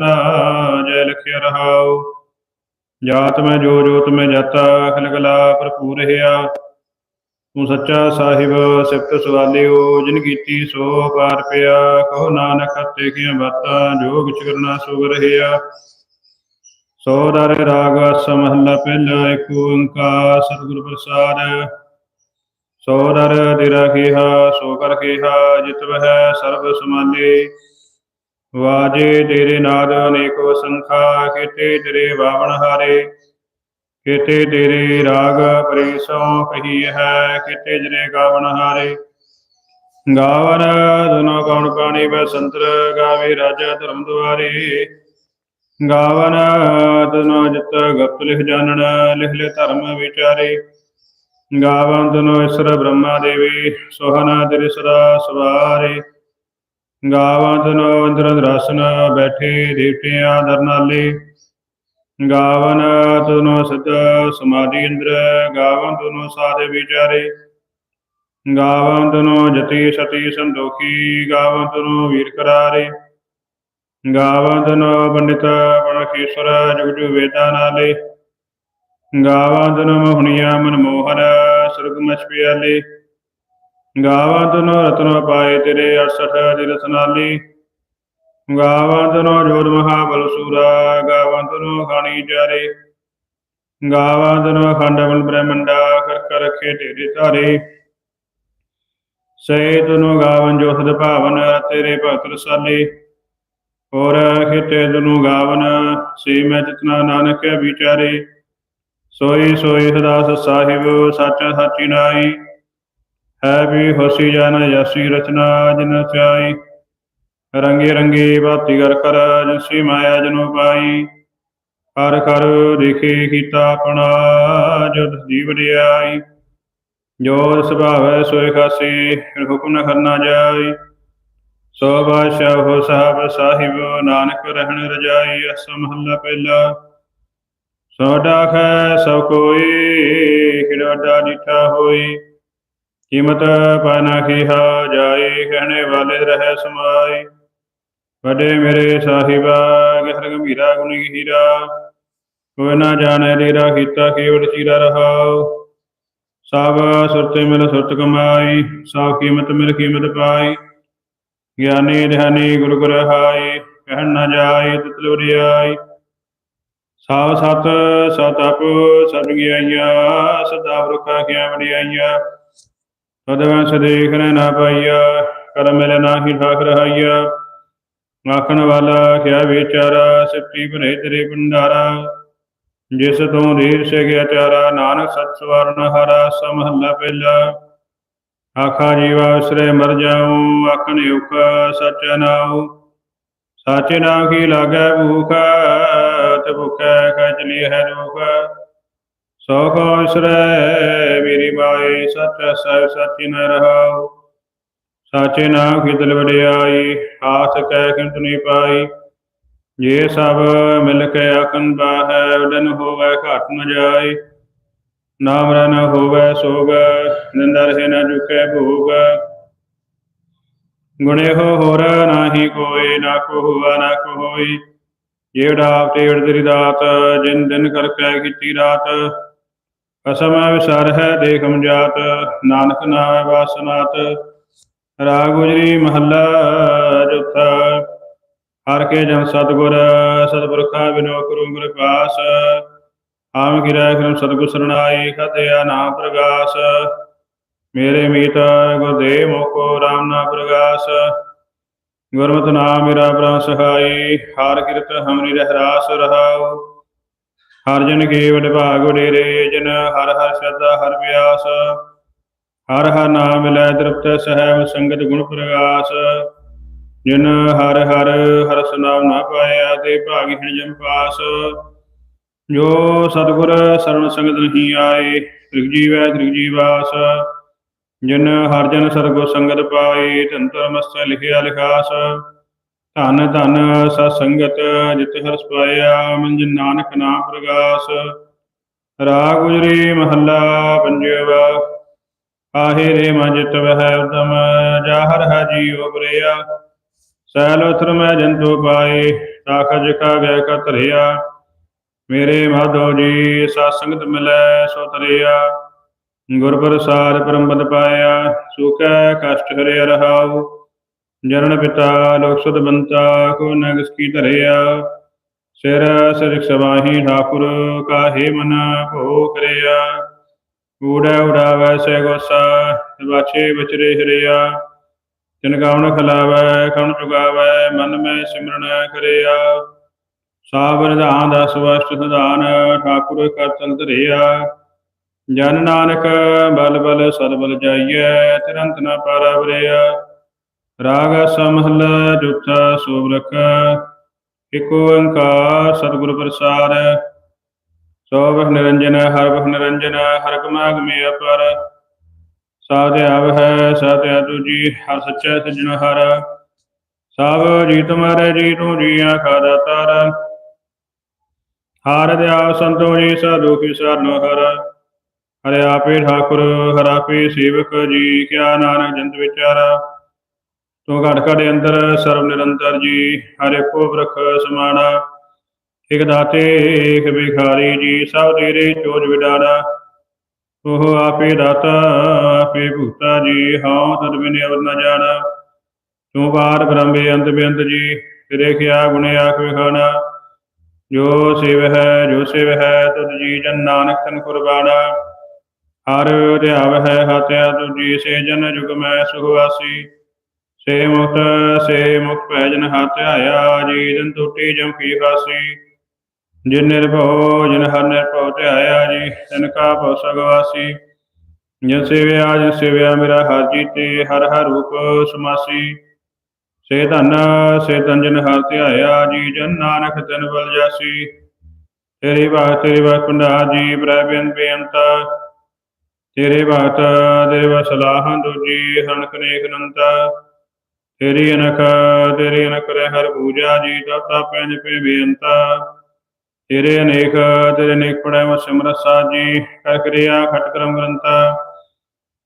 ਤਾ ਜੈ ਲਖਿਆ ਰਹਾਉ। ਜਾਤ ਮੈਂ ਜੋ ਜੋਤ ਮੈਂ ਜਾਤਾ ਅਖਲ ਭਰਪੂਰ ਰਹਾ। ਤੂੰ ਸੱਚਾ ਸਾਹਿਬ, ਸਿਫਤ ਸਵਾਲਿਓ, ਜਿਨ ਕੀਤੀ ਸੋ ਪਾਰ ਪਿਆ। ਕਹੋ ਨਾਨਕ ਤੇ ਕੀਆਂ ਬਾਤਾਂ, ਜੋ ਕਿਛ ਕਰਨਾ ਸੋ ਰਹਿਆ ਸੋ ਦਰ ਰਾਗ ਅਸ ਪਹਿਲਾ ਏਕ ਓੰਕਾਰ ਸਤਿਗੁਰ ਪ੍ਰਸਾਦ। ਸੋ ਦਰ ਤੇਰਾ ਕੀਹਾ ਸੋ ਕਰ ਕੀਹਾ ਜਿਤ ਵਹਿ ਸਰਬ ਸਮਾਲੇ ਵਾਜੇ ਤੇਰੇ ਨਾਦ ਅਨੇਕੋ ਸੰਖਾ ਕੀਤੇ ਤੇਰੇ ਵਾਵਣ ਹਾਰੇ, ਕੀਤੇ ਤੇਰੇ ਰਾਗ ਪਰੇਸੋਂ ਕਹੀ ਹੈ, ਕੀਤੇ ਜਰੇ ਗਾਵਨ ਹਾਰੇ। ਗਾਵਨ ਦੁਨੋ ਕੌਣ ਪਾਣੀ ਬੈ ਸੰਤਰ, ਗਾਵੇ ਰਾਜਾ ਧਰਮ ਦੁਆਰੇ। ਗਾਵਨ ਦੁਨੋ ਜਿਤ ਗਪ ਲਿਖ ਜਾਣਨ, ਲਿਖ ਲੈ ਧਰਮ ਵਿਚਾਰੇ। ਗਾਵਨ ਦੁਨੋ ਈਸਰ ਬ੍ਰਹਮਾ ਦੇਵੀ ਸੋਹਨਾ ਤੇਰੇ ਸਦਾ ਸਵਾਰੇ। ਗਾਵਾਂ ਦੁਨੋ ਇੰਦਰ ਰਸਨ ਬੈਠੇ, ਦੇਵਤਿਆਂ ਦਰਨਾਲੇ ਗਾਵਨ ਤੁਨੋ ਸਦਾ ਸਮਾਧੀ ਇੰਦਰ ਗਾਵਨ ਤੁਨੋ ਸਾਧੇ ਵਿਚਾਰੇ। ਗਾਵਨ ਤੁਨੋ ਜਤੀ ਸਤੀ ਸੰਦੋਖੀ ਗਾਵਨ ਤੁਨੋ ਵੀਰ ਕਰਾਰੇ। ਗਾਵਨ ਤੁਨੋ ਪੰਡਿਤ ਪਣਖੇਸ਼ਵਰ ਜੁਗ ਜੁਗ ਵੇਦਾਂ ਨਾਲੇ। ਗਾਵਨ ਤੁਨੋ ਮੋਹਣੀਆ ਮਨਮੋਹਨ ਸੁਰਗ ਮਛ ਪਿਆਲੇ। ਗਾਵਾਂ ਤਨੋ ਰਤਨ ਪਾਏ ਤੇਰੇ 68 ਦੀ ਰਤਨਾਲੀ ਗਾਵੰਦਨੋ ਜੋਤ ਮਹਾਬਲ ਸੂਰਾ, ਗਾਵਾਂ ਤਨੋ ਖਾਣੀ ਚਾਰੇ। ਗਾਵਾਂ ਅਖੰਡ ਬਲ ਬ੍ਰਹਮੰਡਾ ਕਰ ਕਰ ਰਖੇ ਤੇਰੇ ਧਾਰੇ। ਸੇ ਤੁਨੋ ਗਾਵਨ ਜੋ ਸਦ ਭਾਵਨ, ਤੇਰੇ ਭਗਤ ਰਸਾਲੇ। ਹੋਰ ਖੇਤੇ ਤੁਨੋ ਗਾਵਨ ਸੇ ਮੈਂ ਜਿਤਨਾ ਨਾਨਕ ਵਿਚਾਰੇ। ਸੋਈ ਸੋਈ ਸਦਾ ਸਾਹਿਬ, ਸੱਚ ਸਾਚੀ ਨਾਈ ਹੈ ਵੀ ਹੋਸੀ ਜਨ ਯਸੀ ਰਚਨਾ ਜਿਨ ਚਾਈ ਰੰਗੇ ਰੰਗੇ ਬਾਤੀ ਕਰ ਕਰ ਜਿਸੀ ਮਾਇਆ ਜਨੋ ਪਾਈ। ਹਰ ਕਰ ਦੇਖੇ ਕੀਤਾ ਆਪਣਾ ਜਦ ਜੀਵ ਰਿਆਈ ਜੋ ਸੁਭਾਵੈ ਸੋਇ ਖਾਸੀ, ਹੁਕਮ ਨ ਕਰਨਾ ਜਾਈ। ਸੋ ਬਾਸ਼ਾ ਹੋ ਸਾਹਿਬ ਸਾਹਿਬ, ਨਾਨਕ ਰਹਿਣ ਰਜਾਈ, ਅਸ ਮਹੱਲਾ ਪਹਿਲਾ। ਸੋ ਡਾਖੈ ਸਭ ਕੋਈ ਖਿੜਾਡਾ ਡਿਠਾ ਹੋਈ। ਕੀਮਤ ਪਾਨਾ ਖੀਹਾ ਜਾਏ, ਕਹਿਣੇ ਵਾਲੇ ਰਹਿ ਸਮਾਈ ਵੱਡੇ ਮੇਰੇ ਸਾਹਿਬਾ ਗਹਿਰ ਗੰਭੀਰਾ ਗੁਣ ਹੀਰਾ। ਕੋਈ ਨਾ ਜਾਣੈ ਲੀਰਾ ਕੀਤਾ, ਕੇਵਲ ਚੀਰਾ ਰਹਾਉ। ਸਭ ਸੁਰਤੇ ਮਿਲ ਸੁਰਤ ਕਮਾਈ ਸਭ ਕੀਮਤ ਮਿਲ ਕੀਮਤ ਪਾਈ। ਗਿਆਨੀ ਧਿਆਨੀ ਗੁਰ ਗੁਰ ਹਾਈ ਕਹਿਣ ਨਾ ਜਾਏ ਤਿਤਲ ਵਰਿਆਈ ਸਭ ਸਤ ਸਤ ਆਪ ਸਭ ਗਿਆਈਆਂ, ਸਦਾ ਵਰਖਾ ਕਿਆ ਵਡਿਆਈਆਂ। ਤਦ ਵੰਸ ਦੇਖ ਨਾ ਪਾਈਆ, ਕਰਮ ਮਿਲ ਨਾਹੀ ਠਾਕ ਰਹਾਈਆ ਆਖਣ ਵਾਲਾ, ਕਿਆ ਵਿਚਾਰਾ ਸਿੱਟੀ ਭਰੇ ਤੇਰੇ ਭੰਡਾਰਾ। ਜਿਸ ਤੋਂ ਰੀਰ ਸੇ ਗਿਆ ਚਾਰਾ ਨਾਨਕ ਸਤ ਸਵਰਨ ਹਰਾ, ਸਮਹੱਲਾ ਪਹਿਲਾ। ਆਖਾ ਜੀਵਾ ਵਿਸਰੇ ਮਰ ਜਾਉ, ਆਖਣ ਯੁਕ ਸਚ ਨਾਉ। ਸਾਚੇ ਨਾਮ ਕੀ ਲਾਗੈ ਭੂਖ, ਤੇ ਭੁਖੈ ਕੈ ਹੈ ਦੁਖ। ਸੋ ਕੋ ਮੇਰੀ ਬਾਈ, ਸਚ ਸਹਿ ਸਚਿ ਨ ਰਹਾਉ। ਸਾਚੇ ਨਾਮ ਕੀ ਵਡਿਆਈ ਹਾਥ ਕਹਿ ਕਿੰਤ ਨਹੀਂ ਪਾਈ? ਜੇ ਸਭ ਮਿਲ ਕੇ ਆਖਣ ਬਾਹੈ ਉਡਨ ਹੋਵੇ ਘਟ ਨ ਜਾਏ ਨਾਮ ਰਨ ਹੋਵੇ ਸੋਗ ਨਿੰਦਰ ਹੈ ਨ ਝੁਕੇ ਭੋਗ। ਗੁਣੇ ਹੋ ਹੋਰ ਨਾਹੀ ਕੋਈ, ਨਾ ਕੋ ਹੁਆ, ਨਾ ਕੋ ਹੋਈ। ਜਿਹੜਾ ਤੇੜ ਤੇਰੀ ਰਾਤ ਜਿਨ ਦਿਨ ਕਰ ਕੈ ਕੀਤੀ ਰਾਤ। ਕਸਮ ਵਿਸਰ ਹੈ, ਦੇਖਮ ਜਾਤ, ਨਾਨਕ ਨਾਮੈ ਵਾਸਨਾਤ, ਰਾਗ ਗੁਜਰੀ ਮਹੱਲਾ ਚੌਥਾ ਹਰ ਕੇ ਜਨ ਸਤਗੁਰ, ਸਤਿਪੁਰਖਾ ਬਿਨੋ ਕਰੁ ਗੁਰ ਪਾਸ ਆਮ ਗਿਰੈ ਕਰਮ ਸਤਿਗੁਰ ਸਰਣਾਈ ਖਤਿਆ ਨਾਮ ਪ੍ਰਗਾਸ। ਮੇਰੇ ਮੀਤ ਗੁਰਦੇਵ ਮੋਕੋ ਰਾਮ ਨਾ ਪ੍ਰਗਾਸ। ਗੁਰਮਤਿ ਨਾਮ ਮੇਰਾ ਪ੍ਰਾਨ ਸਹਾਈ, ਹਾਰ ਕਿਰਤ ਹਮਰੀ ਰਹਿ ਰਾਸ ਰਹਾਉ। ਹਰ ਜਨ ਕੇ ਵਡ ਭਾਗ ਵਡੇਰੇ ਜਨ ਹਰ ਹਰ ਸਦਾ ਹਰ ਵਿਆਸ ਹਰ ਹਰ ਨਾਮ ਮਿਲੈ ਤ੍ਰਿਪਤ ਸਹਿਬ ਸੰਗਤ ਗੁਣ ਪ੍ਰਗਾਸ। ਜਿਨ ਹਰ ਹਰ ਹਰ ਨਾਮ ਨਾ ਪਾਇਆ, ਤੇ ਭਾਗਿ ਜਮ ਪਾਸ। ਜੋ ਸਤਿਗੁਰ ਸਰਣ ਸੰਗਤ ਨਹੀਂ ਆਏ, ਤ੍ਰਿਗ ਜੀਵੈ ਤ੍ਰਿਗ ਜੀਵਾਸ। ਜਿਨ ਹਰ ਜਨ ਸਰਗੁਰ ਸੰਗਤ ਪਾਏ ਤੰਤਰ ਮਸਤ ਲਿਖਿਆ ਲਿਖਾਸ। ਧਨ ਧਨ ਸਤ ਸੰਗਤ, ਜਿਤ ਹਰਸ ਪਾਇਆ ਮੰਜ ਨਾਨਕ ਨਾਮ ਪ੍ਰਗਾਸ। ਰਾਗ ਗੁਜਰੀ ਮਹੱਲਾ ਪੰਜਵਾ, ਆਹੇ ਰੇ ਮਨ ਜਿਤ ਵਹਿ ਉਦਮ, ਜਾ ਹਰ ਹ ਜੀਉ ਬਰਿਆ ਸੈਲ ਉਥਰ ਮੈਂ ਜੰਤੂ ਪਾਏ ਸਾਖਜ ਕਾ ਗੈ ਕਾ ਧਰਿਆ। ਮੇਰੇ ਮਾਧੋ ਜੀ, ਸਤ ਸੰਗਤ ਮਿਲੈ ਸੋ ਤਰਿਆ। ਗੁਰ ਪ੍ਰਸਾਦ ਪਰਮਪਦ ਪਾਇਆ, ਸੁਖੈ ਕਸ਼ਟ ਹਰਿ ਰਹਾਉ ਜਨਨ ਪਿਤਾ ਲੋਕ ਸੁਧ ਬੰਤਾ, ਕੋ ਨਗਸ ਕੀ ਧਰਿਆ? ਸਿਰ ਸਿਰਖ ਸਵਾਹੀ ਠਾਕੁਰ, ਕਾਹੇ ਮਨ ਭੋ ਕਰਿਆ? ਊੜਾ ਉਡਾਵੈ ਸੇ ਗੋਸਾ ਵਾਛੇ ਵਿਚਰੇ ਹਰਿਆ। ਤਿਨ ਗਾਉਣ ਖਲਾਵੈ ਕਣ ਚੁਗਾਵੈ ਮਨ ਮੈਂ ਸਿਮਰਨ ਕਰਿਆ। ਸਾਭ ਨਿਧਾਨ ਦਸ ਵਸਤ ਸਦਾਨ ਠਾਕੁਰ ਕਰਤਲ ਧਰਿਆ। ਜਨ ਨਾਨਕ, ਬਲ ਬਲ ਸਦ ਬਲ ਜਾਈਐ, ਤਿਰੰਤ ਨਾ ਪਾਰਾ ਵਰਿਆ। ਰਾਗ ਸਮਹਲ ਜੁਤਾ ਸੋਬਰਖ ਇਕ ਓੰਕਾਰ ਸਤਿਗੁਰ ਪ੍ਰਸਾਦ ਸੋਭਖ ਨਿਰੰਜਨ ਹਰ ਬਖ ਨਿਰੰਜਨ ਹਰ ਕਮਾਗਮੇ ਅਪਰ ਸਾਧਿਆਵ ਹੈ ਸਾਧਿਆ ਤੁਜੀ ਹਰ ਸੱਚਾ ਸਜਣ ਹਰ। ਸਭ ਜੀ ਤੁਮਾਰੇ ਜੀ ਤੂੰ ਜੀਆ ਖਾਦਾ ਤਰ ਹਰ ਦਿਆ ਸੰਤੋ ਜੀ ਸਾਧੂ ਕੀ ਸਰਨ ਹਰ। ਹਰਿ ਆਪੇ ਠਾਕੁਰ ਹਰ ਆਪੇ ਸੇਵਕ ਜੀ, ਕਿਆ ਨਾਨਕ ਜੰਤ ਵਿਚਾਰਾ। ਤੂੰ ਘਟ ਘਟ ਅੰਦਰ ਸਰਵ ਨਿਰੰਤਰ ਜੀ, ਹਰੇ ਕੋ ਬ੍ਰਖ ਸਮਾਣਾ ਇਕ ਦਾਤੇ, ਇਕ ਬਿਖਾਰੀ ਜੀ, ਸਭ ਤੇਰੇ ਚੋਜ ਵਿਡਾੜਾ ਉਹ ਆਪੇ ਦਾਤਾ, ਆਪੇ ਭੂਤਾ ਜੀ, ਹਉ ਤਦ ਬਿਨ ਅਵਰ ਨ ਜਾਣਾ। ਤੂੰ ਬਾਰ ਬ੍ਰਹਮ ਅੰਤ ਬੇਅੰਤ ਜੀ, ਤੇਰੇ ਖਿਆ ਗੁਣ ਆਖ ਵਿਖਾਣਾ। ਜੋ ਸਿਵ ਹੈ, ਜੋ ਸਿਵ ਹੈ ਤੁਧ ਜੀ ਜਨ ਨਾਨਕ ਤਨ ਕੁਰਬਾਨਾ। ਹਰ ਧਿਆਵ ਹੈ ਹਤਿਆ ਤੁਜੀ ਸੇ ਜਨ ਜੁਗ ਮੈਂ ਸੁਖਵਾਸੀ ਸੇ ਮੁਕਤ, ਸੇ ਮੁਖ ਭੈ ਜਨ ਹੱਥ ਆਇਆ ਜੀ ਜਨ ਟੁੱਟੀ ਜਮ ਕੀ ਫਾਸੀ ਜਿਨ ਨਿਰਭਉ, ਜਿਨ ਹਰ ਨਿਰਭਉ ਧਿਆਇਆ ਜੀ, ਤਿਨ ਕਾ ਭਉ ਸਗਵਾਸੀ ਜਿਨ ਸੇਵਿਆ ਜਿਨ ਸੇਵਿਆ ਮੇਰਾ ਹਰ ਜੀਤੇ, ਹਰ ਹਰ ਰੂਪ ਸਮਾਸੀ। ਸੇ ਧਨ ਸੇ ਧਨ ਜਿਨ ਹਰ ਧਿਆਇਆ ਜੀ ਜਨ ਨਾਨਕ ਤਿਨ ਬਲ ਜਾਸੀ। ਤੇਰੀ ਬਾਤ ਤੇਰੀ ਬਾਤ ਭੰਡਾਰ ਜੀ, ਪ੍ਰਭ ਬੇਅੰਤ। ਤੇਰੇ ਬਾਤ ਤੇਰੇ ਵਸਲਾਹਾਂ ਦੂਜੀ ਹਣਕ ਨੇਕ ਨੰਤਾ ਤੇਰੀ ਅਨਖ ਤੇਰੀ ਅਨਖ ਰਹਿ ਹਰ ਪੂਜਾ ਜੀ, ਦਾਤਾ ਪੈਜ ਪੇ ਬੇਅੰਤਾ। ਤੇਰੇ ਅਨੇਕ ਤੇਰੇ ਅਨੇਕ ਪੜੈ ਵ ਸਿਮਰਸਾ ਜੀ, ਕਰ ਕਿਰਿਆ ਖਟ ਕਰਮ ਗ੍ਰੰਥਾ।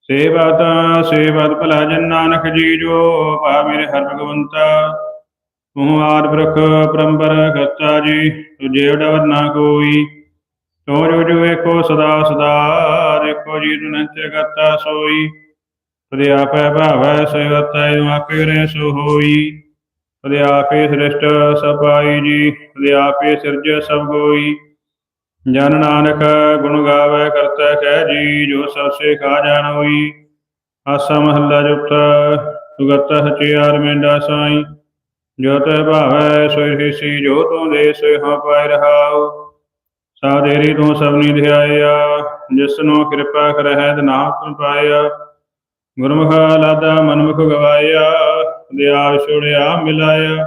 ਸੇਵਤ ਸੇਵਤ ਭਲਾ ਜਨ ਨਾਨਕ ਜੀ, ਜੋ ਭਾ ਮੇਰੇ ਹਰ ਭਗਵੰਤਾ। ਤੂੰ ਆਦ ਬ੍ਰਖ ਪਰੰਪਰ ਕਰਤਾ ਜੀ, ਤੁਝੇ ਉਡਵਰ ਨਾ ਕੋਈ। ਤੋ ਜੋ ਜੋ ਏਕੋ ਸਦਾ ਸਦਾ, ਦੇਖੋ ਜੀ ਤੁਨ ਕਰਤਾ ਸੋਈ। ਤਦੇ ਆਪੈ ਭਾਵੈ ਸੇਵਤੈ ਆਪੇ ਰੇ ਸੋ ਹੋਈ। ਤਦੇ ਆਪੇ ਸ੍ਰਿਸ਼ਟ ਸਭਾਈ ਜੀ, ਤਦੇ ਆਪੇ ਸਿਰਜ ਸਭ ਹੋਈ। ਜਨ ਨਾਨਕ ਗੁਣ ਗਾਵੇ, ਕਰਤਾ ਕਹਿ ਜੀ, ਜੋ ਸਭ ਸੇ ਕਾ ਜਾਣ ਹੋਈ। ਆਸਾ ਮਹੱਲਾ ਜੁਪਤਾ ਸੁਗਤ ਹਚਿਆਰ ਮੇਂਡਾ ਸਾਈ। ਜੋ ਤੈ ਭਾਵੈ ਸੋਈ ਹਿਸੀ ਜੋ ਤੂੰ ਦੇ ਸੋਈ ਹਾਂ ਪਾਇ ਰਹਾਉ। ਸਾਧੇਰੀ ਤੂੰ ਸਭਨੀ ਧਿਆਇਆ ਜਿਸ ਨੂੰ ਕਿਰਪਾ ਕਰਹਿ, ਨਾਮ ਤੂੰ ਪਾਇਆ। ਗੁਰਮੁਖ ਲਾਦਾ ਮਨਮੁਖ ਗਵਾਇਆ ਦਿਆ ਛੋੜਿਆ ਮਿਲਾਇਆ।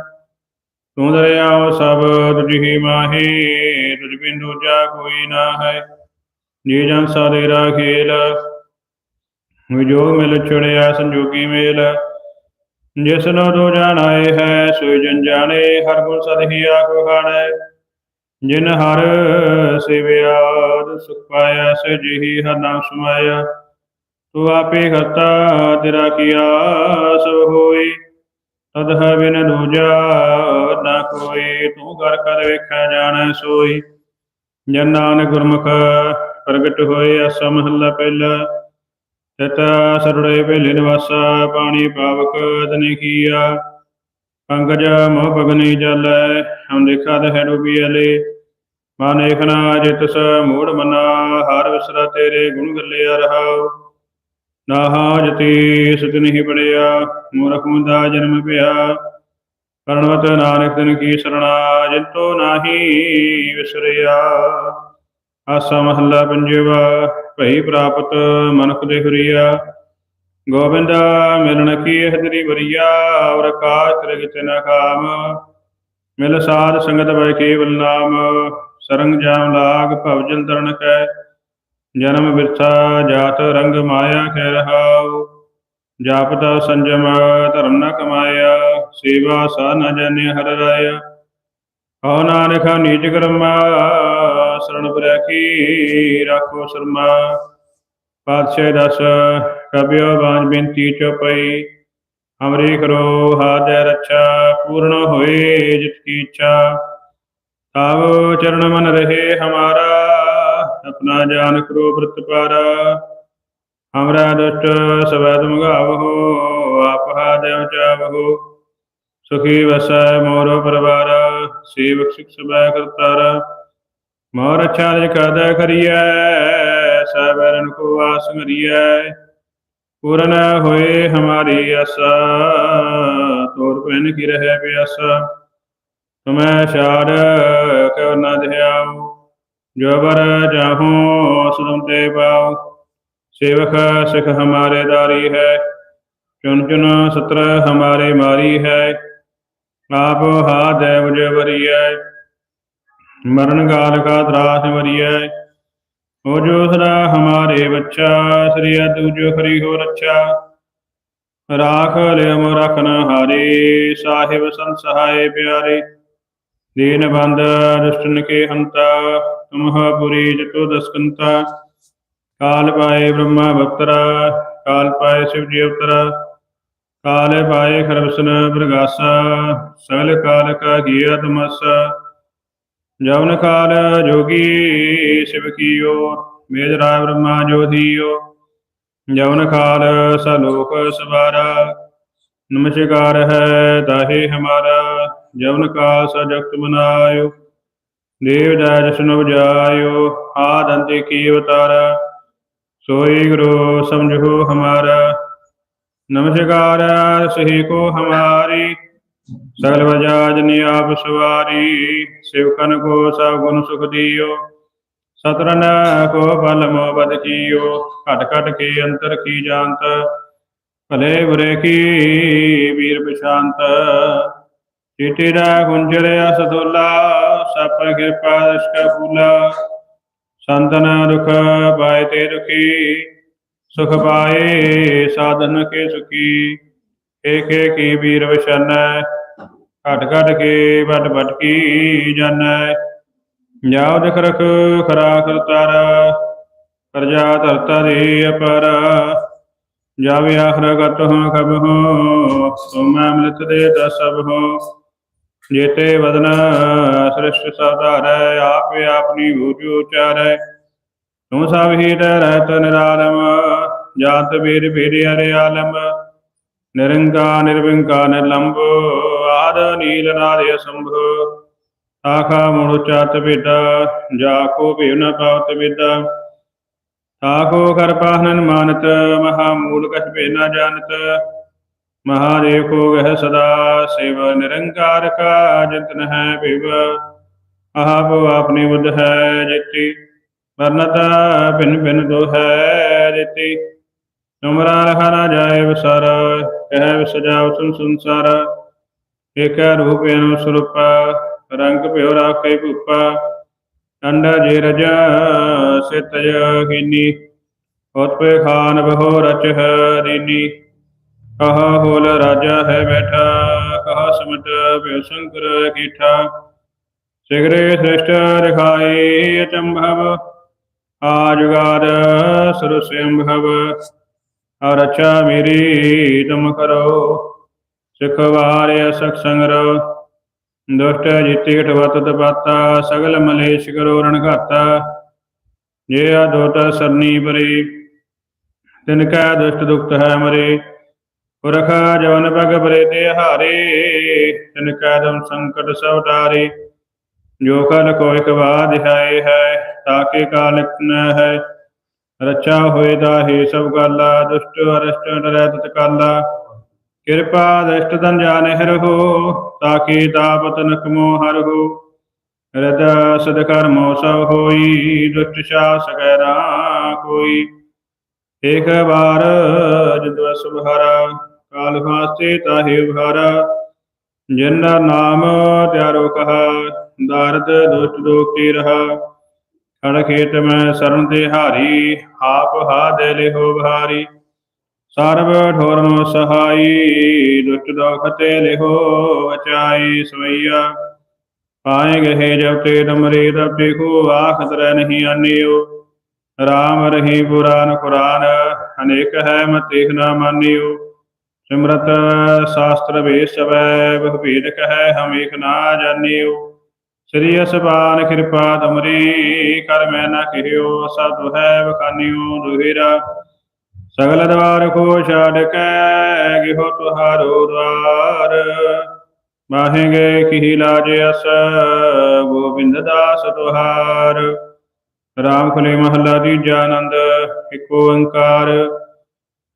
ਤੂੰ ਦਰਿਆਓ ਸਭ ਤੁਝੀ ਮਾਹੀ ਤੁਝ ਬਿਨ ਦੂਜਾ ਕੋਈ ਨਾ ਹੈ। ਜੀ ਜਨ ਸਾਦੇਰਾ ਖੇਲ ਵਿਜੋਗ ਮਿਲ ਛੜਿਆ ਸੰਜੋਗੀ ਮੇਲ। ਜਿਸ ਨੂੰ ਦੋ ਜਾਣਾਏ ਹੈ, ਸੋਈ ਜਨ ਜਾਣੇ, ਹਰ ਗੁਣ ਸਦਹੀ ਆਖੋ ਖਾਣੈ ਜਿਨ ਹਰ ਸਿਵਿਆ, ਸੁਖ ਪਾਇਆ ਸੇ ਜਿਹੀ ਹਰ ਨਾਮ ਸਮਾਇਆ। ਤੂੰ ਆਪੇ ਕਰਤਾ ਤੇਰਾ ਕੀਆ ਸੋ ਹੋਈ। ਤਦ ਹੈ ਬਿਨ ਦੂਜਾ ਨਾ ਕੋਈ, ਤੂੰ ਕਰ ਕਰ ਵੇਖਿਆ ਜਾਣੈ ਸੋਈ। ਜਨ ਨਾਨਕ ਗੁਰਮੁਖ ਪ੍ਰਗਟ ਹੋਏ ਅਸਮ ਮਹੱਲਾ ਪਹਿਲਾ। ਤਤਾ ਸਰੜੇ ਪਹਿਲੇ ਨਿਵਾਸਾ, ਪਾਣੀ ਪਾਵਕ ਦਨੇ ਕੀਆ। ਪੰਕਜ ਮੋਹ ਪਗਨੀ ਜਲੈ ਹਮ ਦੇਖਾ ਦਹਿ ਡੂਬੀ ਅਲੇ। ਮਨ ਏਖਨਾ ਜਿਤ ਸ ਮੂੜ ਮਨਾ, ਹਰ ਵਿਸਰਾ ਤੇਰੇ ਗੁਣ ਗੱਲਿਆ ਰਹਾਉ ਨਾਹਾ ਜਤੀ ਸੁਤ ਨਹੀਂ ਪੜਿਆ, ਮੂਰਖ ਮੁੰਦਾ ਜਨਮ ਪਿਆ। ਕਰਣਵਤ ਨਾਨਕ ਤਨ ਕੀ ਸਰਣਾ, ਜਿਤੋ ਨਾਹੀ ਵਿਸਰਿਆ। ਆਸਾ ਮਹੱਲਾ ਪੰਜਵਾ, ਭਈ ਪ੍ਰਾਪਤ ਮਨੁਖ ਦੇ ਹੁਰੀਆ। ਗੋਬਿੰਦਾ, ਮਿਲਣ ਕੀ ਹਦਰੀ ਵਰੀਆ, ਔਰ ਕਾਸ਼ ਰਗਤ ਨ ਕਾਮ ਮਿਲ ਸਾਧ ਸੰਗਤ ਬੈ ਕੇਵਲ ਨਾਮ, ਸਰੰਗ ਜਾਮ ਲਾਗ ਭਵ ਜਲ ਤਰਨ ਕੈ। ਜਨਮ ਬਿਰਥਾ ਜਾਤ ਰੰਗ ਮਾਇਆ ਕਹਿ ਰਹਾਉ ਜਾਪਦਾ ਸੰਜਮ ਧਰਮ ਨ ਕਮਾਇਆ, ਸੇਵਾ ਸਾ ਨ ਜਾਣਿ ਹਰ ਰਾਇਆ। ਕਹੋ ਨਾਨਕ ਨੀਚ ਕਰਮਾ, ਸਰਣ ਬਰੈ ਕੀ ਰਾਖੋ ਸਰਮਾ। ਪਾਤਸ਼ਾਹ ਦਸ, ਕਬਿਓ ਬਾਂਝ ਬੇਨਤੀ ਚੁਪਈ ਹਮਰੀ ਕਰੋ ਹਾਜੈ ਰੱਛਾ, ਪੂਰਨ ਹੋਏ ਜਿਤ ਕੀ ਇੱਛਾ। ਤਬ ਚਰਨ ਮਨ ਰਹੇ ਹਮਾਰਾ ਆਪਣਾ ਜਾਨ ਕਰੋ ਬ੍ਰਤ ਪਾਰਾ ਹਮਰਾ ਦੁਸ਼ਟ ਸਵੈ ਤੁਮ ਗਾਵਹੋ ਆਪ ਹਾਦਿ ਚਾਵਹੋ ਸੁਖੀ ਵਸੈ ਮੋਰ ਪਰਵਾਰ ਸੇਵਕ ਸਿਖ ਸਬੈ ਕਰਤਾਰ ਮੋਰ ਅੱਛਾ ਲਿ ਕਦ ਕਰੀਐ ਸਬਰਨ ਕੋ ਆਸ ਮਰੀਐ ਪੂਰਨ ਹੋਏ ਹਮਾਰੀ ਆਸਾ ਤੋਰ ਪੈਨ ਕੀ ਰਹਿ ਪਿਆਸਾ ਤੁਮੈ ਛਾੜ ਕਿਉ ਨ ਧਿਆਉ ਜੋ ਸੁਦਮ ਤੇ ਪਾਉ। ਸੇਵਕ ਸਿਖ ਹਮਾਰੇ ਦਾਰੀ ਹੈ ਚੁਨ ਚੁਨ ਸਤਰ ਹਮਾਰੇ ਮਾਰੀ ਹੈ। ਆਪ ਹਾ ਦੇਵ ਜੇ ਮਰਨ ਕਾਲ ਕਾ ਤਰਾਸ ਮਰੀਐ ਹੋ ਜੋ ਸਦਾ ਹਮਾਰੇ ਬੱਚਾ, ਸ੍ਰੀ ਅਦੂ ਜੋ ਹਰੀ ਹੋ ਰੱਛਾ। ਰਾਖ ਲਿਮ ਰਖਨ ਹਾਰੇ, ਸਾਹਿਬ ਸੰਤ ਪਿਆਰੇ। ਦੀਨ ਬੰਦ ਦੁਸ਼ਟਨ ਕੇ ਹੰਤਾ। ਤੁਮਹ ਪੁਰੀ ਜਤੋ ਦਸਕੰਤਾ। ਕਾਲ ਪਾਏ ਬ੍ਰਹਮਾ ਬਤਰਾ ਕਾਲ ਪਾਏ ਸ਼ਿਵ ਜੀ ਅਵਤਰਾ। ਕਾਲ ਪਾਏ ਖਰਬਸਨ ਬ੍ਰਗਾਸਾ, ਸਗਲ ਕਾਲ ਕਾ ਕੀਆ ਤਮਸਾ ਜਵਨ ਕਾਲ ਜੋਗੀ ਸ਼ਿਵ ਕੀਓ, ਮੇਜ ਰਾय ਬ੍ਰਹਮਾ ਜੋਧੀਓ ਜਵਨ ਕਾਲ ਸਲੋਕ ਸਵਾਰਾ, ਨਮਸਕਾਰ ਹੈ ਤਾਹੇ ਹਮਾਰਾ। ਜਵਨ ਕਾਲ ਸ ਜਗਤ ਬਨਾਇਓ ਦੇਵ ਦਾ ਜਸ਼ਨ ਉਪਜਾਇਓ ਆਦ ਅੰਤੇ ਕੀ ਅਵਤਾਰਾ। ਸੋਈ ਗੁਰੂ ਸਮਝੋ ਹਮਾਰਾ। ਨਮਸਕਾਰ, ਸਹੀ ਕੋ ਹਮਾਰੀ। ਸਗਲ ਬਜਾਜ ਨੀ ਆਪ ਸਵਾਰੀ। ਸਿਵਕਨ ਕੋ ਸਭ ਗੁਣ ਸੁਖ ਦਿਓ। ਸਤਰਨ ਕੋ ਬਲ ਮੋ ਬਦ ਕੀਓ ਘਟ ਘਟ ਕੇ ਅੰਤਰ ਕੀ ਜਾਣਤ। ਭਲੇ ਬੁਰੇ ਕੀ ਵੀਰ ਬਿਸ਼ਾਂਤ। ਚੀਟੀ ਦਾ ਗੁੰਜਰ ਅਸਦੋਲਾ ਸਪ ਕਿਰਪਾ ਦਸ਼ਕ ਫੂਲਾ ਸੰਤਨ ਦੁਖ ਪਾਏ ਤੇ ਦੁਖੀ, ਸੁਖ ਪਾਏ ਸਾਧਨ ਕੇ ਸੁਖੀ। ਏਕੇ ਕੀ ਵੀਰ ਵਿਸ਼ਨੈ ਘਟ ਘਟ ਕੇ ਵੱਡ ਵੱਡ ਕੀ ਜਾਣੈ ਜਾਉ ਦਿਖ ਰਖ ਖਰਾ ਕਰਤਾਰ ਕਰਜਾ ਧਰਤਾ ਦੇ ਅਪਰ। ਜਾਵੇ ਆਖਰ ਗਤ ਹੋ ਕਬ ਹੋ, ਤੁਮੈ ਮਿਲਤ ਦੇ ਦਸਬ ਹੋ। ਜੇਤੇ ਵਦਨ ਸ੍ਰਿਸ਼ਟ ਸਦਾਰੈ ਆਪੇ ਆਪਣੀ ਬੂਝੂ ਉਚਾਰੈ। ਤੂੰ ਸਭ ਹੀ ਰਹਿਤ ਨਿਰਾਲਮ, ਜਾਤ ਵੀਰ ਵੀਰ ਹਰਿ ਆਲਮ। ਨਿਰੰਕਾ ਨਿਰਵਿੰਕਾ ਨਿਰਲੰਭ, ਆਦ ਨੀਲ ਨਾਦ ਅਸੰਭ। ਆਖਾ ਮੁੜ ਚਾਤ ਵਿਦਾ ਜਾ ਕੋ ਭਿਵ ਨ ਪਾਵਤ ਵਿਦਾ ਤਾਕੋ ਕਰ ਮਾਨਤ, ਮਹਾ ਮੂਲ ਕਛ ਭੇ ਨ ਜਾਣਤ। ਮਹਾਦੇਵ ਕੋ ਗਹਿ ਸਦਾ, ਸਿਵ ਨਿਰੰਕਾਰ ਕਾ ਜੰਤਨ ਹੈ ਭਿਵ। ਆਪ ਆਪਣੀ ਬੁੱਧ ਹੈ ਜਿਤੀ, ਵਰਨਤ ਭਿਨ ਭਿਨ ਦੋ ਹੈ ਜਿਤੀ ਤੁਮਰਾ ਰਹਾ ਨਾ ਜਾਏ ਵਿਸਰ, ਕਹਿ ਵਿਸਜਾਉ ਸੁਨ ਸੰਸਾਰ। ਏਕ ਰੂਪ ਅਨੁ ਸਰੂਪ, ਰੰਗ ਭਿਓ ਰਾਖੇ ਭੂਪਾ। ਅੰਡ ਜੇ ਰਜ ਸਿਤਜ ਕੀਨੀ, ਉਤਪੇ ਖਾਨ ਬਹੁ ਰਚ ਹੈ ਕਹਾ ਹੋਲ ਰਾਜਾ ਹੈ ਬੈਠਾ, ਕਹਾ ਸਮਟ ਭਿਓ ਸ਼ੰਕਰ ਕੀਠਾ। ਸਿਗਰੇ ਸ੍ਰਿਸ਼ਟ ਰਖਾਏ ਅਚੰਭਵ ਆਜੁਗਾਰ ਸੁਰ ਸੰਭਵ ਅਰਚਾ ਮੇਰੀ ਤੁਮ ਕਰੋ, ਸਿਖ ਵਾਰਿਆ ਸਖ ਸੰਗਰੋ ਦੁਸ਼ਟ ਜਿਤੀ ਘਟਵਤ ਤਪਾਤਾ, ਸਗਲ ਮਲੇਸ਼ ਕਰੋ ਰਣ ਘਾਤਾ। ਜੇ ਆ ਦੋਟ ਸਰਨੀ ਪਰੇ, ਤਿਨ ਕਾ ਦੁਸ਼ਟ ਦੁਖਤ ਹੈ ਮਰੇ। ਪੁਰਖ ਜਵਨ ਬਗ ਬਰੇ ਤੇ ਹਾਰੇ, ਤਿਨ ਕਾ ਸੰਕਟ ਸਭ ਟਾਰੇ ਜੋ ਕਲ ਕੋ ਇਕ ਹੈ ਹੈ ਤਾਕੇ ਕਾਲ ਨ ਹੈ। ਰਚਾ ਹੋਏ ਦਾ ਹੀ ਸਭ ਗਾਲਾ, ਦੁਸ਼ਟ ਅਰਸ਼ਟ ਡਰੈ ਤਤ ਕਾਲਾ। ਕਿਰਪਾ ਦ੍ਰਿਸ਼ਟ ਤਨ ਜਾਣੇ ਹਰਹੁ ਤਾਕੀ ਤਾਪਤ ਨਕਮੋ ਹਰਹੁ ਰਦ ਸਦ ਕਰਮੋ ਸਭ ਹੋਈ, ਦੁਸ਼ਟ ਸ਼ਾ ਸਕੈ ਨਾ ਕੋਈ। ਏਕ ਬਾਰ ਜਦ ਸੁਭਾਰਾ ਕਾਲ ਫਾਸਤੇ ਤਾਹੇ ਉਭਾਰਾ ਜਿਨ ਦਾ ਨਾਮ ਤਿਆਰੋ ਕਹਾ, ਦਾਰਦ ਦੁਸ਼ਟ ਦੋਖੀ ਰਹਾ। ਖੜ ਖੇਤ ਮੈਂ ਸਰਨ ਤੇ ਹਾਰੀ ਆਪ ਹਾ ਦੇ ਲਿਹੋ ਭਾਰੀ ਸਰਬ ਠੋਰਮ ਸਹਾਈ, ਦੁਸ਼ਟ ਦੋਖ ਤੇ ਲਿਹੋ ਬਚਾਈ ਸਵਈਆ। ਪਾਏ ਗਏ ਜਬ ਤੇ ਡਮਰੇ, ਤਬ ਦੇਖੋ ਆਖਤ ਰਹਿ ਨਹੀਂ ਆਨਿਓ। ਰਾਮ ਰਹੀ ਪੁਰਾਨ ਕੁਰਾਨ, ਅਨੇਕ ਹੈ ਮਤਿਖ ਨਾ ਮਾਨਿਓ। ਸਿਮਰਤ ਸ਼ਾਸਤਰ ਵੇਦ ਸਵੈ ਬਹੁ ਭੇਦ ਕਹੈ, ਹਮ ਏਕ ਨਾ ਜਾਣਿਓ। ਸ੍ਰੀ ਅਸਬਾਨ ਕਿਰਪਾ ਤੁਮਰੀ, ਕਰ ਮੈਂ ਨਾ ਕਹਿਓ ਸਤਿ ਹੈ ਬਖਾਨਿਓ ਦੁਹਿਰਾ। ਸਗਲ ਦਵਾਰ ਕੋ ਛਾੜ ਕੇ, ਗਿਹੋ ਤੁਹਾਰੋ ਦਵਾਰ। ਮਾਹੇਗੇ ਕੀ ਲਾਜ ਅਸ, ਗੋਬਿੰਦ ਦਾਸ ਤੁਹਾਰ। ਰਾਮ ਖਲੇ ਮਹਲਾ ਤੀਜਾ ਆਨੰਦ, ਇੱਕ ਓੰਕਾਰ।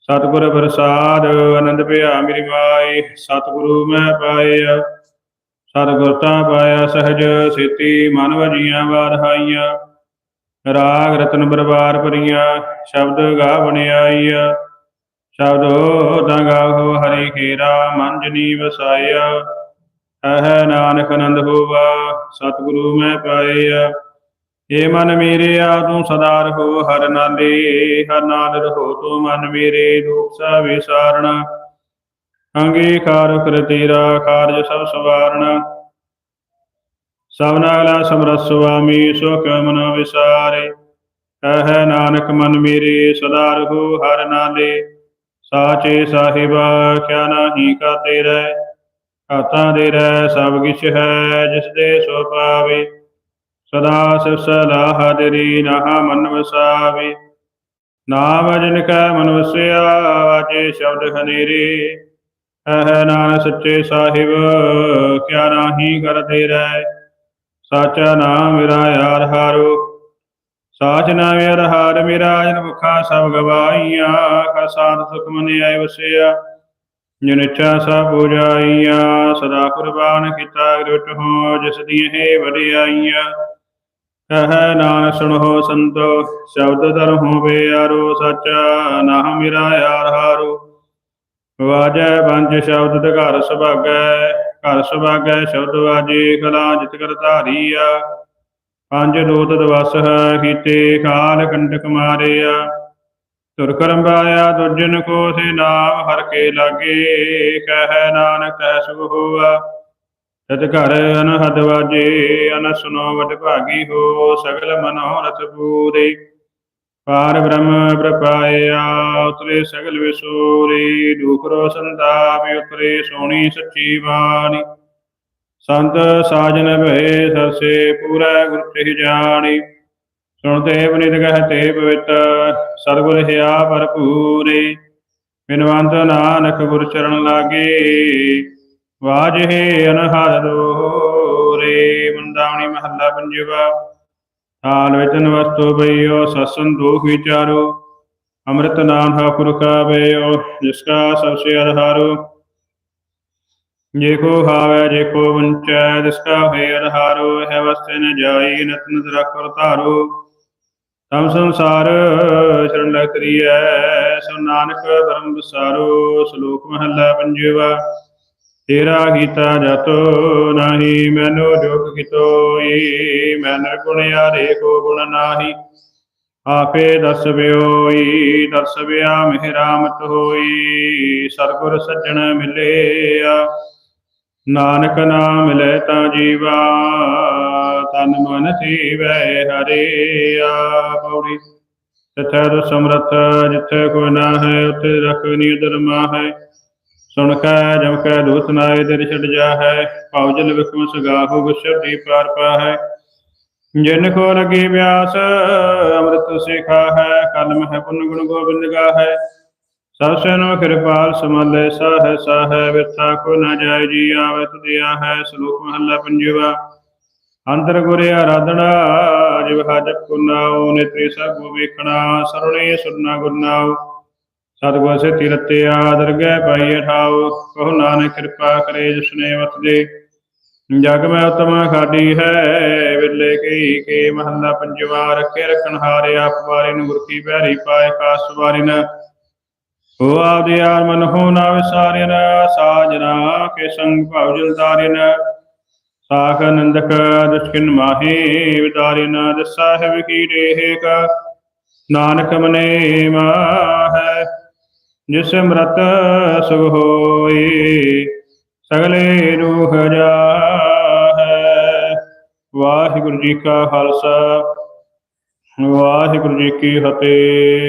ਸਤਿਗੁਰ ਪ੍ਰਸਾਦ, ਆਨੰਦ ਭਿਆ ਮੇਰੀ ਮਾਈ ਸਤਿਗੁਰੂ ਮੈਂ ਪਾਇਆ। ਸਤਿਗੁਰ ਤਾਂ ਪਾਇਆ ਸਹਜ, ਸੇਤੀ ਮਨ ਵਜੀਆਂ ਵਾਰਹਾਈਆਂ ਰਾਗ ਰਤਨ ਬਰਬਾਰ ਭਰੀਆਂ, ਸ਼ਬਦ ਗਾ ਬਣਾਈਆ ਸ਼ਬਦੋ ਤਾਂ ਗਾਹੋ ਹਰੀ ਖੇਰਾ, ਮਨ ਜਨੀ ਵਸਾਇਆ ਅਹ ਨਾਨਕ ਆਨੰਦ ਹੋਵਾ, ਸਤਿਗੁਰੂ ਮੈਂ ਪਾਇਆ। ਏ ਮਨ ਮੇਰੇ ਆ, ਤੂੰ ਸਦਾ ਰਹੋ, ਹਰ ਨਾਲੇ ਹਰ ਨਾਲ ਰਹੋ, ਤੂੰ ਮਨ ਮੇਰੇ ਦੁਖ ਸਾ ਵਿਸਾਰਣ। ਅੰਗੀਕਾਰ ਕਰ ਤੇਰਾ ਕਾਰਜ ਸਭ ਸਵਾਰਣ। ਸਭਨਾ ਸਮਰਤ ਸੁਆਮੀ, ਸੁਖ ਮਨ ਵਿਸਾਰੇ। ਕਹੈ ਨਾਨਕ, ਮਨ ਮੇਰੇ, ਸਦਾ ਰਹੋ, ਹਰ ਨਾਲੇ ਸਾਚੇ ਸਾਹਿਬਾ ਕਿਆ ਨਾਹੀ ਕਾ ਤੇਰੇ ਹਾਤਾਂ ਦੇ ਰਹਿ ਸਭ ਕਿਛ ਹੈ, ਜਿਸ ਦੇ ਸੋ ਪਾਵੇ ਸਦਾ ਸਿਵ ਸਲਾਹ ਤੇਰੀ ਨਾ ਮਨ ਵਸਾਵੇ। ਨਾਮ ਜਨ ਕੈ ਮਨ ਵਸਿਆ ਵਾਜੇ ਸ਼ਬਦ ਹਨੇਰੇ। ਅਹ ਨਾਨਕ ਸੱਚੇ ਸਾਹਿਬ, ਕਿਆ ਨਾਹੀ ਕਰਤੇ ਰਹਿ। ਸਾਚਾ ਨਾਮ ਮੇਰਾ ਯਾਰ ਹਾਰੋ। ਸਾਚ ਨਾਮ ਯਾਰ ਹਾਰ ਮੇਰਾ, ਜਨ ਮੁਖਾ ਸਭ ਗਵਾਈਆਂ ਕਾ ਸਾਧ ਸੁਖ ਮਨ ਆਏ ਵਸਿਆ। ਜਿਨ ਇੱਛਾ ਸਭ ਪੁਜਾਈਆਂ ਸਦਾ ਕੁਰਬਾਨ ਕੀਤਾ ਗ੍ਰਿਟ ਜਿਸ ਦੀ ਹੈ ਵਡਿਆਈਆਂ। ਕਹੈ ਨਾਨਕ ਸੁਣੋ ਸੰਤੋ, ਸ਼ਬਦ ਧਰਮੋ ਪਿਆਰੋ ਸੱਚਾ, ਨਾਮ ਮੇਰਾ ਯਾਰ ਹਾਰੋ। ਵਾਜੈ ਪੰਜ ਸ਼ਬਦ ਤੇ ਘਰ ਸੁਭਾਗੈ ਘਰ ਸੁਭਾਗੈ ਸ਼ਬਦ ਵਾਜੇ, ਕਲਾ ਜਿਤ ਕਰ ਧਾਰੀਆ। ਪੰਜ ਲੋਤ ਦਵਸ ਹੈ ਕੀਤੇ ਕਾਲ ਕੰਡਕ ਮਾਰਿਆ। ਤੁਰ ਕਰਮ ਪਾਇਆ ਦੁਜਨ ਕੋ ਸੇ ਨਾਮ ਹਰ ਕੇ ਲਾਗੇ। ਕਹੈ ਨਾਨਕ ਕੈ ਸੁਭ ਹੋਆ। ਤਤ ਘਰ ਅਨਹਦ ਵਾਜੇ, ਅਨ ਸੁਨੋ ਵਡ ਭਾਗੀ ਹੋ, ਸਗਲ ਮਨੋਰਥ ਪੂਰੇ। ਪਾਰ ਬ੍ਰਹਮ ਪ੍ਰਪਾਇਆ, ਉਤਰੇ ਸਗਲ ਵਿਸੂਰੀ, ਦੁਖ ਸੰਤਾਪ ਉਤਰੇ ਸੋਣੀ ਸੱਚੀ ਬਾਣੀ। ਸੰਤ ਸਾਜਨ ਭਏ, ਸਰਸੇ ਪੂਰਾ ਗੁਰ ਤੇ ਜਾਣੀ। ਸੁਣਤੇ ਬਨਿਤ ਕਹਤੇ ਪਵਿੱਤ ਸਤਿਗੁਰ ਹਿਆ ਭਰਪੂਰੇ। ਬਿਨਵੰਤ ਨਾਨਕ ਗੁਰ ਚਰਨ ਲਾਗੇ। ਵਾਜੇ ਅਨਹਦ ਦੋਰੇ ਮੰਦਾਵਣੀ ਮਹੱਲਾ ਪੰਜਵਾ। ਹਾਲ ਵਿੱਚ ਵਸਤੂ ਬਈਓ ਸਸਨ ਦੋਖ ਵਿਚਾਰੋ ਅੰਮ੍ਰਿਤ ਨਾਮ ਹਾ ਪੁਰਖਾ ਬਈਓ ਜਿਸ ਕਾ ਸਭ ਸੇ ਅਧਾਰੋ। ਜੇ ਕੋ ਹਾਵੇ, ਜੇ ਕੋ ਵੰਚੈ ਜਿਸ ਕਾ ਹੋਏ ਅਧਾਰੋ। ਹੈ ਵਸਤੇ ਨ ਜਾਈ ਨਤਨ ਦਰਖਰ ਧਾਰੋ ਤਮ ਸੰਸਾਰ ਸ਼ਰਨ ਲੈ ਕਰੀਐ, ਸੋ ਨਾਨਕ ਧਰਮ ਵਿਸਾਰੋ, ਸ਼ਲੋਕ ਮਹੱਲਾ ਪੰਜਵਾ। ਤੇਰਾ ਕੀਤਾ ਜਤੋ ਨਾਹੀ, ਮੈਨੂੰ ਜੋਗ ਕਿਤੋਈ, ਮੈਂ ਨਿਰਗੁਣ ਆਰੇ ਕੋ ਗੁਣ ਨਾਹੀ। ਆਪੇ ਦਸਵਿਓਈ ਦਸਵਿਆ ਮਿਹਰਾਮਤ ਹੋਈ, ਸਰਗੁਰ ਸੱਜਣ ਮਿਲਿਆ। ਨਾਨਕ ਨਾਮ ਮਿਲੇ ਤਾਂ ਜੀਵਾ, ਤਨ ਮਨ ਥੀਵੈ ਹਰਿਆ। ਪੌੜੀ ਤਥੈ ਦੁ ਸਮਰਥ ਜਿੱਥੇ ਕੋ ਨਾ ਹੈ ਉਥੇ ਰਖਨੀ ਦਰਮਾ ਹੈ ਸੁਣ ਕੈ, ਜਮ ਕੈ, ਦੂਤ ਨਾਏ ਦਰ ਛੜ ਜਾ ਹੈ ਭਾਉ ਜਲ ਵਿਖਮ ਸਗਾਹੋ ਗੁਸ਼ਬਦੀ ਪਾਰ ਪਾ ਹੈ ਜਿਨ ਕੋ ਲਗੀ ਵਿਆਸ ਅੰਮ੍ਰਿਤ ਸਿਖਾ ਹੈ ਕਲਮ ਹੈ ਪੁਨ ਗੁਣ ਗੋਬਿੰਦ ਗਾ ਹੈ ਸਭ ਸੈਨੋ ਕਿਰਪਾਲ ਸਮਾਲੇ ਸਾਹੈ ਸਾਹੈ, ਵਿਰਥਾ ਕੋ ਨ ਜਾਏ, ਜੀ ਆਵੇ ਤੁਧਿਆ ਹੈ ਸ਼ਲੋਕ ਮਹੱਲਾ ਪੰਜਵਾ। ਅੰਦਰ ਗੁਰ ਆਰਾਧਨਾ, ਜਿਵ ਹਾਜਤ ਕੋ ਨਾਉ ਨੇਤਰੀ ਸਭ ਵੇਖਣਾ, ਸਰਣੇ ਸੁਰਨਾ ਗੁਰਨਾਉ ਸਤਿਗੁਰ ਸੇ ਤਿਰਤਿਆ ਦਰਗਹਿ ਪਾਈ ਠਾਉ ਕਹੋ ਨਾਨਕ ਕਿਰਪਾ ਕਰੇ ਜਿਸਨੇ ਵਸਦੇ ਜਗ ਮੈਂ ਉਤਮ ਖਾਡੀ ਹੈ ਵਿਲੇ ਕੀ ਕੇ ਮਹੱਲਾ ਪੰਜਵਾ, ਰੱਖੇ ਰਖਣ ਹਾਰੇ ਆਪ ਵਾਰੀ ਨੂੰ ਗੁਰ ਕੀ ਪਾਏ ਕਾਸ ਵਾਰੀ ਨ ਹੋ ਆਪਦੇ ਯਾਰ ਮਨ ਹੋ ਨਾ ਵਿਸਾਰਿਨ ਸਾਜਨਾ ਕੇ ਸੰਗ ਭਾਉ ਜਲ ਤਾਰਿਨ। ਸਾਖ ਨੰਦਕ ਦੁਸ਼ਕਿਨ ਮਾਹੇ ਵਿਦਾਰਿਨ ਦਸਾ ਹੈ ਵਿਕੀ ਰੇਹ ਕਾ ਨਾਨਕ ਮਨੇ ਮਾਹੈ ਜਿਸ ਅੰਮ੍ਰਿਤ ਸੁਖ ਹੋਈ, ਸਗਲੇ ਰੂਹ ਜਾਹੈ। ਵਾਹਿਗੁਰੂ ਜੀ ਕਾ ਖਾਲਸਾ, ਵਾਹਿਗੁਰੂ ਜੀ ਕੀ ਫਤਿਹ।